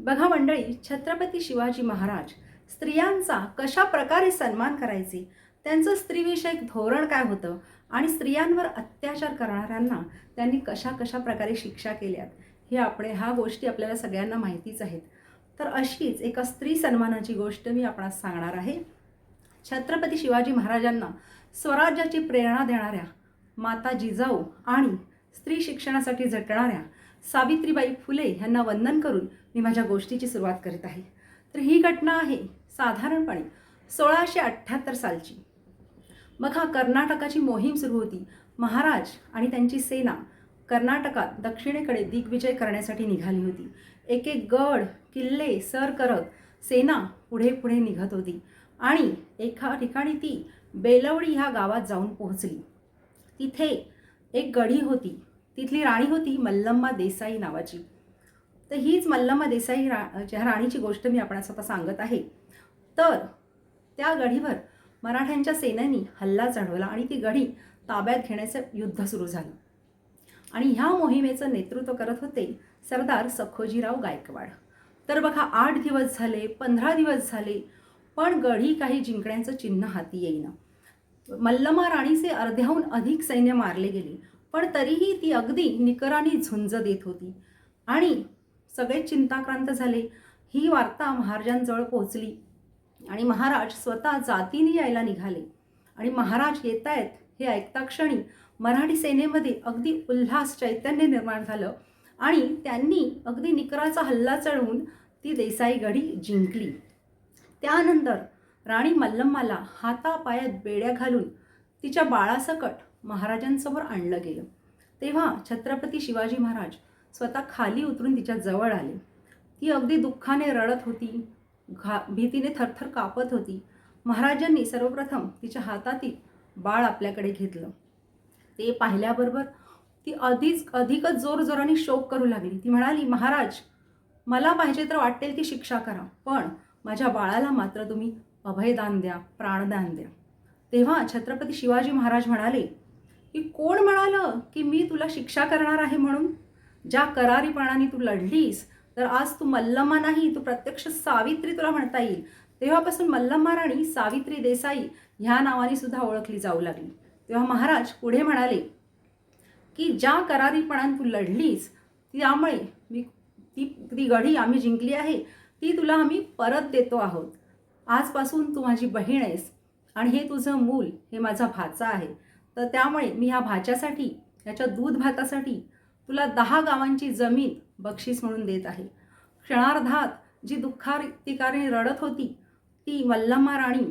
बघा मंडळी छत्रपती शिवाजी महाराज स्त्रियांचा कशा प्रकारे सन्मान करायचे? त्यांचं स्त्रीविषयक धोरण काय होतं? आणि स्त्रियांवर अत्याचार करणाऱ्यांना त्यांनी कशा कशा प्रकारे शिक्षा केल्यात? हे आपले ह्या गोष्टी आपल्याला सगळ्यांना माहितीच आहेत. तर अशीच एका स्त्री सन्मानाची गोष्ट मी आपणास सांगणार आहे. छत्रपती शिवाजी महाराजांना स्वराज्याची प्रेरणा देणाऱ्या माता जिजाऊ आणि स्त्री शिक्षणासाठी झटणाऱ्या सावित्रीबाई फुले यांना वंदन करून मी माझ्या गोष्टीची सुरुवात करीत आहे. तर ही घटना आहे साधारणपणे सोळाशे अठ्ठ्याहत्तर सालची. मग हा कर्नाटकाची मोहीम सुरू होती. महाराज आणि त्यांची सेना कर्नाटकात दक्षिणेकडे दिग्विजय करण्यासाठी निघाली होती. एक एक गड किल्ले सर करत सेना पुढे पुढे निघत होती आणि एका ठिकाणी ती बेलवडी ह्या गावात जाऊन पोहोचली. तिथे एक गढी होती. तिथली राणी होती मल्लम्मा देसाई नावाची. तर हीच मल्लम्मा देसाई रा ज्या राणीची गोष्ट मी आपणास आता सांगत आहे तर त्या गढीवर मराठ्यांच्या सेनेनी हल्ला चढवला आणि ती गढी ताब्यात घेण्याचं युद्ध सुरू झालं. आणि ह्या मोहिमेचं नेतृत्व करत होते सरदार सखोजीराव गायकवाड. तर बघा आठ दिवस झाले पंधरा दिवस झाले पण गढी काही जिंकण्याचं चिन्ह हाती येईना. मल्लमा राणीचे अर्ध्याहून अधिक सैन्य मारले गेले. पण तरीही ती अगदी निकराने झुंज देत होती. आणि सगळे चिंताक्रांत झाले. ही वार्ता महाराजांजवळ पोहोचली. आणि महाराज स्वतः जातीने यायला निघाले. आणि महाराज येत आहेत हे ऐकता क्षणी मराठी सेनेमध्ये अगदी उल्हास चैतन्य निर्माण झालं आणि त्यांनी अगदी निकराचा हल्ला चढवून ती देसाई गढी जिंकली. त्यानंतर राणी मल्लम्माला हातापायात बेड्या घालून तिच्या बाळासकट महाराजांसमोर आणलं गेलं. तेव्हा छत्रपती शिवाजी महाराज स्वतः खाली उतरून तिच्या जवळ आले. ती अगदी दुःखाने रडत होती घा भीतीने थरथर कापत होती. महाराजांनी सर्वप्रथम तिच्या हातातील बाळ आपल्याकडे घेतलं. ते पाहिल्याबरोबर ती अधिक अधिकच जोरजोराने शोक करू लागली. ती म्हणाली महाराज मला पाहिजे तर वाटेल ती शिक्षा करा पण माझ्या बाळाला मात्र तुम्ही अभयदान द्या प्राणदान द्या. तेव्हा छत्रपती शिवाजी महाराज म्हणाले की कोण म्हणालं की मी तुला शिक्षा करणार आहे म्हणून? ज्या करारीपणाने तू लढलीस तर आज तू मल्लम्मा नाही तू प्रत्यक्ष सावित्री तुला म्हणता येईल. तेव्हापासून मल्लम्मा राणी सावित्री देसाई ह्या नावाने सुद्धा ओळखली जाऊ लागली. तेव्हा महाराज पुढे म्हणाले की ज्या करारीपणाने तू लढलीस त्यामुळे मी ती ती गढी आम्ही जिंकली आहे ती तुला आम्ही परत देतो आहोत. आजपासून तू माझी बहीण आहेस आणि हे तुझं मूल हे माझा भाचा आहे. तर त्यामुळे मी ह्या भाच्यासाठी ह्याच्या दूध भातासाठी तुला दहा गावांची जमीन बक्षीस म्हणून देत आहे. क्षणार्धात जी दुःखातिकाने रडत होती ती मल्लम्मा राणी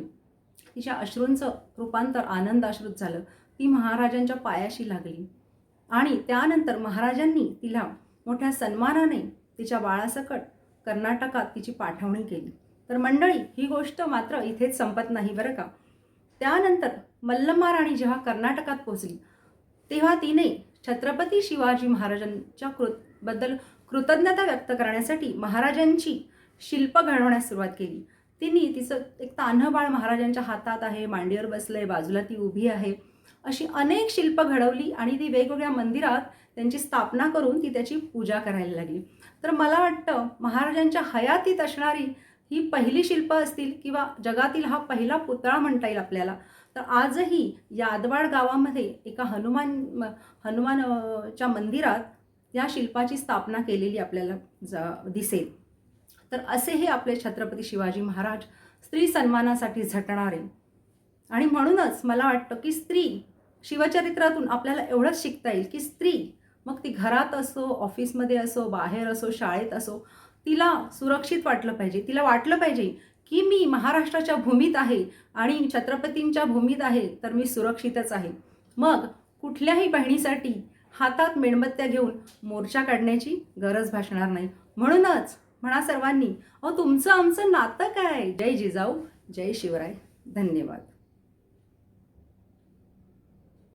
तिच्या अश्रूंचं रूपांतर आनंद अश्रूत झालं. ती महाराजांच्या पायाशी लागली. आणि त्यानंतर महाराजांनी तिला मोठ्या सन्मानाने तिच्या बाळासकट कर्नाटकात तिची पाठवणी केली. तर मंडळी ही गोष्ट मात्र इथेच संपत नाही बरं का? त्यानंतर मल्लम्मा राणी जेव्हा कर्नाटकात पोहोचली तेव्हा तिने छत्रपती शिवाजी महाराजांच्या कृत बद्दल कृतज्ञता व्यक्त करण्यासाठी महाराजांची शिल्प घडवण्यास सुरुवात केली. तिने तिचं एक तान्ह बाळ महाराजांच्या हातात आहे मांडीवर बसलं आहे बाजूला ती उभी आहे. अशी अनेक शिल्प घडवली आणि ती वेगवेगळ्या मंदिरात त्यांची स्थापना करून ती त्याची पूजा करायला लागली. तर मला वाटतं महाराजांच्या हयातीत असणारी ही पहिली शिल्प असतील किंवा जगातील हा पहिला पुतळा म्हणता येईल आपल्याला तर आजही यादवाड गावामध्ये एका हनुमान हनुमानच्या मंदिरात या शिल्पाची स्थापना केलेली आपल्याला जा दिसेल. तर असे हे आपले छत्रपती शिवाजी महाराज स्त्री सन्मानासाठी झटणारे. आणि म्हणूनच मला वाटतं की स्त्री शिवचरित्रातून आपल्याला एवढंच शिकता येईल की स्त्री मग ती घरात असो ऑफिसमध्ये असो बाहेर असो शाळेत असो तिला सुरक्षित वाटलं पाहिजे तिला वाटलं पाहिजे की मी महाराष्ट्राच्या भूमीत आहे आणि छत्रपतींच्या भूमीत आहे तर मी सुरक्षितच आहे. मग कुठल्याही बहिणीसाठी हातात मेणबत्त्या घेऊन मोर्चा काढण्याची गरज भासणार नाही. म्हणूनच म्हणा सर्वांनी अहो तुमचं आमचं नातं काय? जय जिजाऊ जय शिवराय. धन्यवाद.